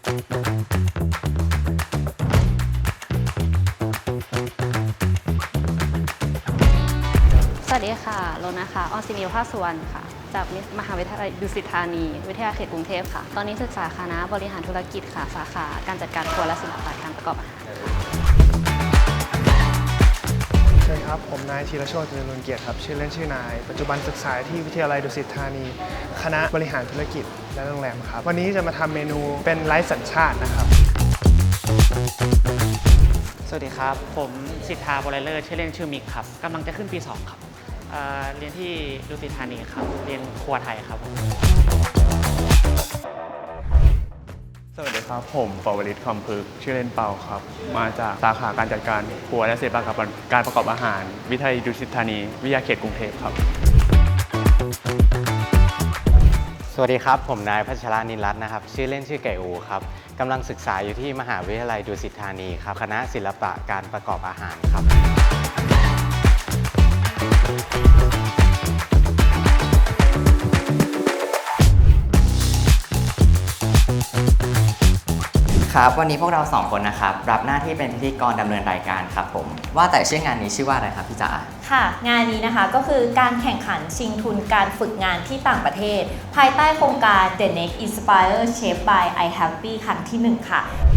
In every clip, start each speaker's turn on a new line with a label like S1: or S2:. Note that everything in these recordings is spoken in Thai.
S1: สวัสดีค่ะโลนะคะ ออนซิมิลภาคสุวรรณค่ะ จากมหาวิทยาลัยดุสิตธานี วิทยาเขตกรุงเทพค่ะ ตอนนี้ศึกษาคณะบริหารธุรกิจค่ะ สาขาการจัดการครัวและศิลปะการประกอบอาหาร
S2: วัสดีครับ ผมนายธีรโชติเจริญเกียรติครับ ชื่อเล่นชื่อนาย ปัจจุบันศึกษาที่วิทยาลัยดุสิตธานี คณะบริหารธุรกิจและโรงแรมครับ วันนี้จะมาทำเมนูเป็นไร้สัญชาตินะครับ
S3: สวัสดีครับ ผมสิทธาบรเลอร์ชื่อเล่นชื่อมิกครับกำลังจะขึ้นปี 2 ครับเเรียนที่ดุสิตธานีครับ เรียนครัวไทยครับ
S4: ครับผมปวริศคำพึกชื่อเล่นเปาครับ มาจากสาขาการจัดการครัวและศิลปะกับการประกอบอาหาร วิทยาลัยดุสิตธานี วิทยาเขตกรุงเทพครับ
S5: สวัสดีครับ ผมนายพัชรานินรัตน์นะครับ ชื่อเล่นชื่อไก่อูครับกำลังศึกษาอยู่ที่มหาวิทยาลัยดุสิตธานีครับคณะศิลปะการประกอบอาหารครับ
S6: ครับวันนี้พวกเราสองคนนะครับรับหน้าที่เป็นพิธีกรดำเนินรายการครับผม ว่าแต่ชื่องานนี้ชื่อว่าอะไรครับพี่จ๋า
S7: ค่ะ งานนี้นะคะก็คือการแข่งขันชิงทุนการฝึกงานที่ต่างประเทศ ภายใต้โครงการ The Next Inspire Chef by I Happy ครั้งที่ 1 ค่ะ
S8: ค่ะ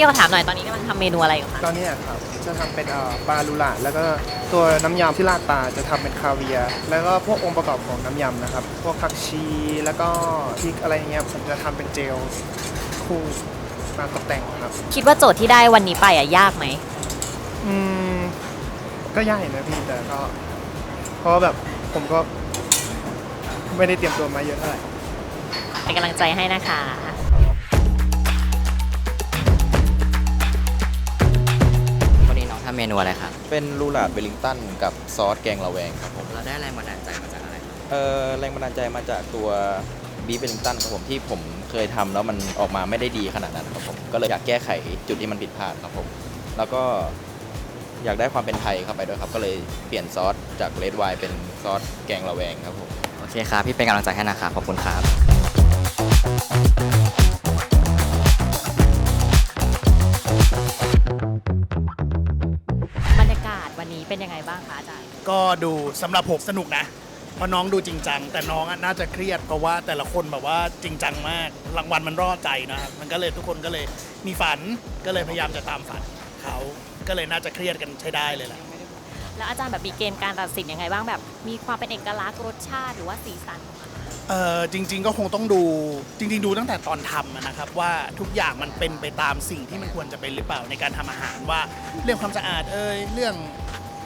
S8: พี่ก็ถามหน่อยตอนนี้กำลังทำเมนูอะไรอยู่คะ
S2: ตอนนี้อะครับจะทำเป็นเอ่อปลาลูลาแล้วก็ตัวน้ำยำที่ราดปลาจะทำเป็นคาเวียร์แล้วก็พวกองค์ประกอบของน้ำยำนะครับ พวกผักชีแล้วก็พริกอะไรเงี้ยผมจะทำเป็นเจลคู่มาตกแต่งครับ
S8: คิดว่าโจทย์ที่ได้วันนี้ไปอะยากไหม
S2: อืมก็ยากอยู่นะพี่แต่ก็ เพราะว่าแบบผมก็ไม่ได้เตรียมตัวมาเยอะเท่าไหร่
S8: เป็นกำลังใจให้นะคะ
S6: เมนูอะไรครับ
S9: เป็นลูลาดเวลลิงตันกับซอสแกงระแวงครับผม
S6: เราได้แรงบันดาลใจมาจากอะไรครับ
S9: เออแรงบันดาลใจมาจากตัวบีฟเวลลิงตันครับผมที่ผมเคยทำแล้วมันออกมาไม่ได้ดีขนาดนั้นครับผมก็เลยอยากแก้ไขจุดที่มันผิดพลาดครับผมแล้วก็อยากได้ความเป็นไทยเข้าไปด้วยครับก็เลยเปลี่ยนซอสจากเลดไวน์เป็นซอสแกงระแวงครับผม
S6: โอเคครับพี่เป็นกำลังใจให้นะครับขอบคุณครับ
S8: ก็
S10: ดูสำหรับผมสนุกนะเพราะน้องดูจริงจัง แต่น้องอะน่าจะเครียดเพราะว่าแต่ละคนแบบว่าจริงจังมากรางวัลมันร่อใจนะครับมันก็เลยทุกคนก็เลยมีฝันก็เลยพยายามจะตามฝันเขาก็เลยน่าจะเครียดกันใช้ได้เลยแหละ
S8: แล้วอาจารย์แบบมีเกณฑ์การตัดสินยังไงบ้างแบบ มีความเป็นเอกลักษณ์รสชาติหรือว่าสีสันของอาหาร
S10: เออจริง ๆ ก็คงต้องดูจริง ๆ ดูตั้งแต่ตอนทำอะนะครับว่าทุกอย่างมันเป็นไปตามสิ่งที่มันควรจะเป็นหรือเปล่าในการทำอาหารว่า เรื่องความสะอาดเอ่ยเรื่อง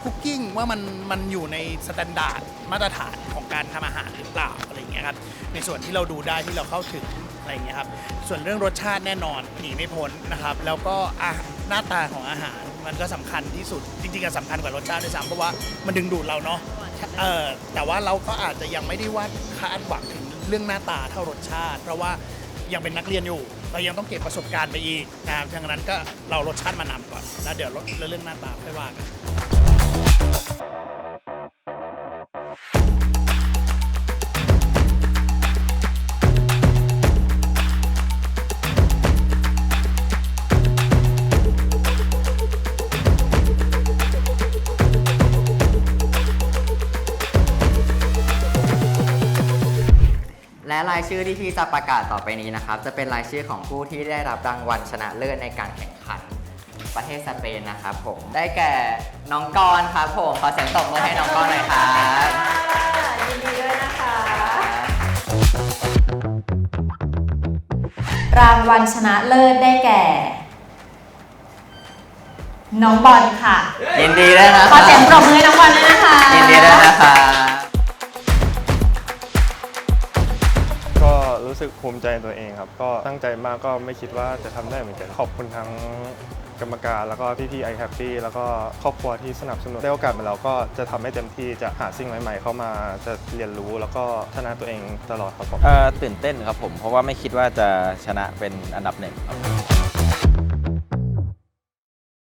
S10: คุกกิ้งว่ามันมันอยู่ในสแตนดาร์ดมาตรฐานของการทำอาหารหรือเปล่าอะไรอย่างเงี้ยครับในส่วนที่เราดูได้ที่เราเข้าถึงอะไรอย่างเงี้ยครับส่วนเรื่องรสชาติแน่นอนหนีไม่พ้นนะครับ แล้วก็อะหน้าตาของอาหารมันก็สำคัญที่สุดจริงๆก็สำคัญกว่ารสชาติด้วยซ้ำเพราะว่ามันดึงดูดเราเนาะเออแต่ว่าเราก็อาจจะยังไม่ได้ว่าคาดหวังถึงเรื่องหน้าตาเท่ารสชาติ เพราะว่ายังเป็นนักเรียนอยู่ เรายังต้องเก็บประสบการณ์ไปอีกนะครับดังนั้นก็เรารสชาติมานำก่อนแล้วเดี๋ยวเรื่องหน้าตาค่อยว่ากัน
S6: และรายชื่อที่พี่จะประกาศต่อไปนี้นะครับ จะเป็นรายชื่อของผู้ที่ได้รับรางวัลชนะเลิศในการแข่งขัน ประเทศสเปนนะครับผมได้แก่น้องกรณ์ครับผมขอเสียงตบมือให้น้องกรณ์หน่อยครับ
S7: ยินดีด้วยนะคะ รางวัลชนะเลิศได้แก่ น้องบอลค่ะ
S6: ยินดีด้วยนะ
S7: ขอเสียงปรบมือให้น้องบอลด้วยนะคะ
S6: ยินดีด้วยนะครับ
S4: สึกภูมิใจตัวเองครับ ก็ตั้งใจมากก็ไม่คิดว่าจะทำได้เหมือนกัน ขอบคุณทั้งก
S11: รรมการแล้วก็พี่ๆไอแฮปปี้แล้วก็ครอบครัวที่สนับสนุนได้โอกาสมาแล้วก็จะทำให้เต็มที่จะหาสิ่งใหม่ๆ เข้ามาจะเรียนรู้แล้วก็ชนะตัวเองตลอดครับผม
S9: ตื่นเต้นครับผม เพราะว่าไม่คิดว่าจะชนะเป็นอันดับหนึ่งครับ